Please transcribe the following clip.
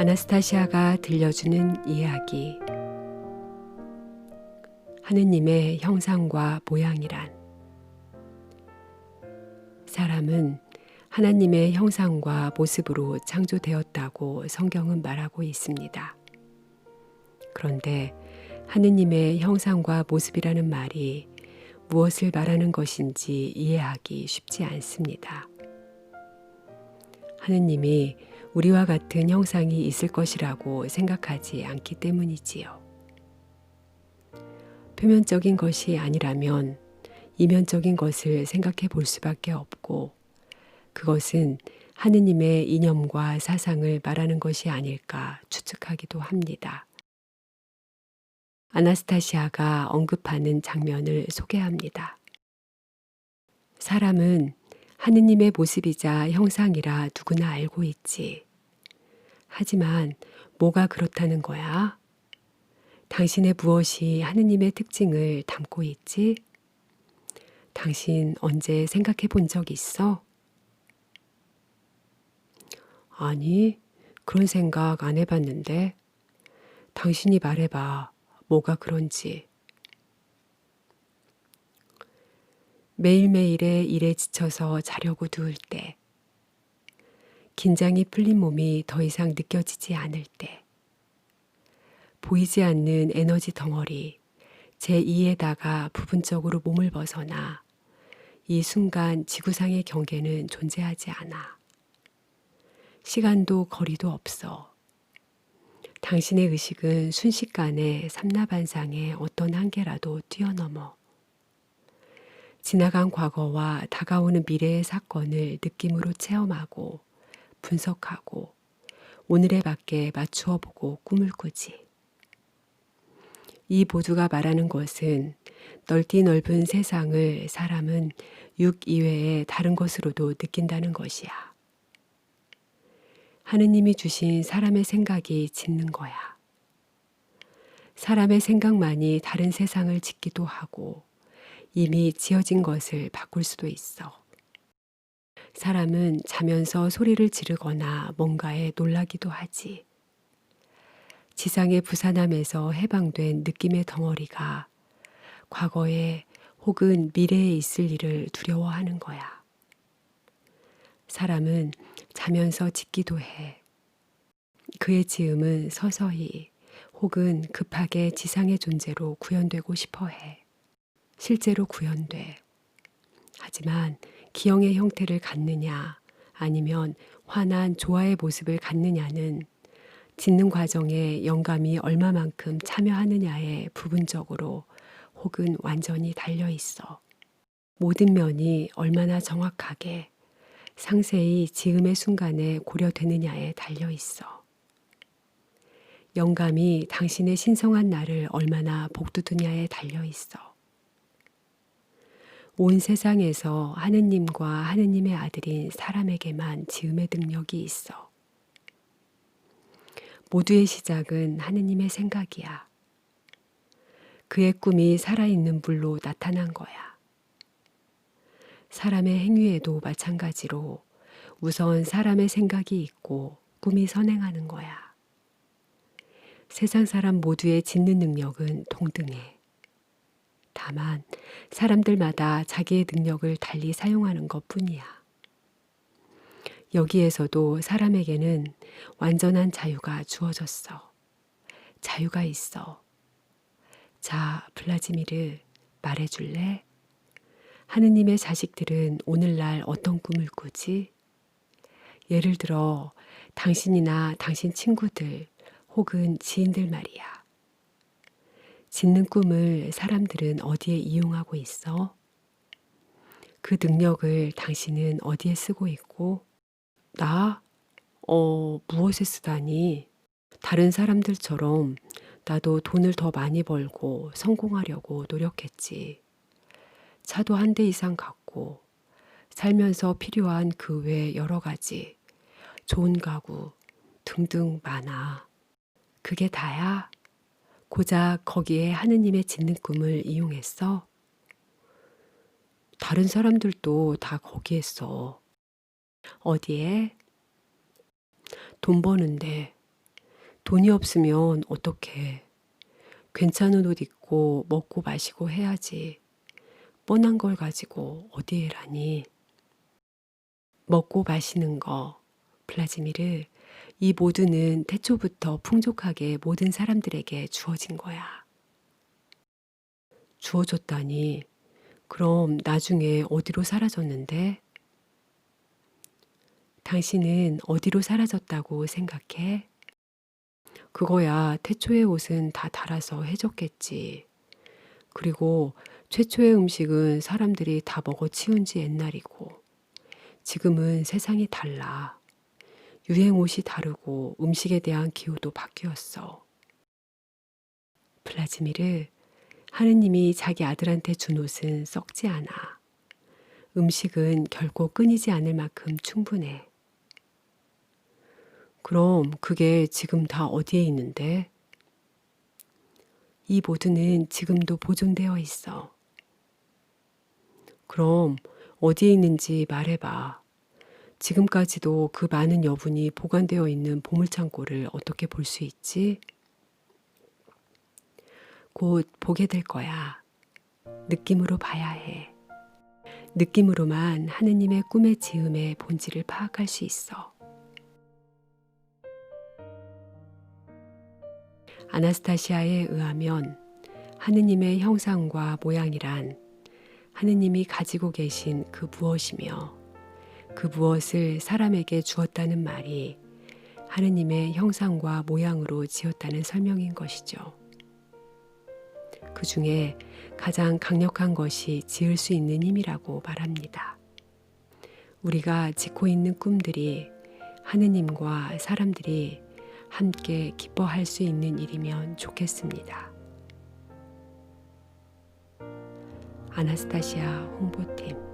아나스타시아가 들려주는 이야기. 하느님의 형상과 모양이란 사람은 하나님의 형상과 모습으로 창조되었다고 성경은 말하고 있습니다. 그런데 하느님의 형상과 모습이라는 말이 무엇을 말하는 것인지 이해하기 쉽지 않습니다. 하느님이 우리와 같은 형상이 있을 것이라고 생각하지 않기 때문이지요. 표면적인 것이 아니라면 이면적인 것을 생각해 볼 수밖에 없고 그것은 하느님의 이념과 사상을 말하는 것이 아닐까 추측하기도 합니다. 아나스타시아가 언급하는 장면을 소개합니다. 사람은 하느님의 모습이자 형상이라 누구나 알고 있지. 하지만 뭐가 그렇다는 거야? 당신의 무엇이 하느님의 특징을 담고 있지? 당신 언제 생각해 본 적 있어? 아니, 그런 생각 안 해봤는데. 당신이 말해봐. 뭐가 그런지. 매일매일의 일에 지쳐서 자려고 누울 때, 긴장이 풀린 몸이 더 이상 느껴지지 않을 때, 보이지 않는 에너지 덩어리, 제2에다가 부분적으로 몸을 벗어나 이 순간 지구상의 경계는 존재하지 않아. 시간도 거리도 없어. 당신의 의식은 순식간에 삼라반상의 어떤 한계라도 뛰어넘어. 지나간 과거와 다가오는 미래의 사건을 느낌으로 체험하고 분석하고 오늘의 밖에 맞추어 보고 꿈을 꾸지. 이 모두가 말하는 것은 넓디 넓은 세상을 사람은 육 이외의 다른 것으로도 느낀다는 것이야. 하느님이 주신 사람의 생각이 짓는 거야. 사람의 생각만이 다른 세상을 짓기도 하고 이미 지어진 것을 바꿀 수도 있어. 사람은 자면서 소리를 지르거나 뭔가에 놀라기도 하지. 지상의 부산함에서 해방된 느낌의 덩어리가 과거에 혹은 미래에 있을 일을 두려워하는 거야. 사람은 자면서 짓기도 해. 그의 지음은 서서히 혹은 급하게 지상의 존재로 구현되고 싶어 해. 실제로 구현돼. 하지만 기형의 형태를 갖느냐 아니면 환한 조화의 모습을 갖느냐는 짓는 과정에 영감이 얼마만큼 참여하느냐에 부분적으로 혹은 완전히 달려 있어. 모든 면이 얼마나 정확하게 상세히 지음의 순간에 고려되느냐에 달려 있어. 영감이 당신의 신성한 나를 얼마나 복두두냐에 달려 있어. 온 세상에서 하느님과 하느님의 아들인 사람에게만 지음의 능력이 있어. 모두의 시작은 하느님의 생각이야. 그의 꿈이 살아있는 불로 나타난 거야. 사람의 행위에도 마찬가지로 우선 사람의 생각이 있고 꿈이 선행하는 거야. 세상 사람 모두의 짓는 능력은 동등해. 다만 사람들마다 자기의 능력을 달리 사용하는 것 뿐이야. 여기에서도 사람에게는 완전한 자유가 주어졌어. 자유가 있어. 자, 블라지미르, 말해줄래? 하느님의 자식들은 오늘날 어떤 꿈을 꾸지? 예를 들어, 당신이나 당신 친구들 혹은 지인들 말이야. 짓는 꿈을 사람들은 어디에 이용하고 있어? 그 능력을 당신은 어디에 쓰고 있고? 나? 어, 무엇에 쓰다니? 다른 사람들처럼 나도 돈을 더 많이 벌고 성공하려고 노력했지. 차도 한 대 이상 갖고 살면서 필요한 그 외 여러 가지 좋은 가구 등등 많아. 그게 다야? 고작 거기에 하느님의 짓는 꿈을 이용했어? 다른 사람들도 다 거기에 써. 어디에? 돈 버는데 돈이 없으면 어떡해. 괜찮은 옷 입고 먹고 마시고 해야지. 뻔한 걸 가지고 어디에 라니. 먹고 마시는 거, 플라지미르, 이 모두는 태초부터 풍족하게 모든 사람들에게 주어진 거야. 주어졌다니. 그럼 나중에 어디로 사라졌는데? 당신은 어디로 사라졌다고 생각해? 그거야 태초의 옷은 다 달아서 해줬겠지. 그리고 최초의 음식은 사람들이 다 먹어 치운 지 옛날이고, 지금은 세상이 달라. 유행 옷이 다르고 음식에 대한 기호도 바뀌었어. 플라즈미르, 하느님이 자기 아들한테 준 옷은 썩지 않아. 음식은 결코 끊이지 않을 만큼 충분해. 그럼 그게 지금 다 어디에 있는데? 이 모두는 지금도 보존되어 있어. 그럼 어디에 있는지 말해봐. 지금까지도 그 많은 여분이 보관되어 있는 보물창고를 어떻게 볼수 있지? 곧 보게 될 거야. 느낌으로 봐야 해. 느낌으로만 하느님의 꿈의 지음의 본질을 파악할 수 있어. 아나스타시아에 의하면 하느님의 형상과 모양이란 하느님이 가지고 계신 그 무엇이며 그 무엇을 사람에게 주었다는 말이 하느님의 형상과 모양으로 지었다는 설명인 것이죠. 그 중에 가장 강력한 것이 지을 수 있는 힘이라고 말합니다. 우리가 짓고 있는 꿈들이 하느님과 사람들이 함께 기뻐할 수 있는 일이면 좋겠습니다. 아나스타시아 홍보팀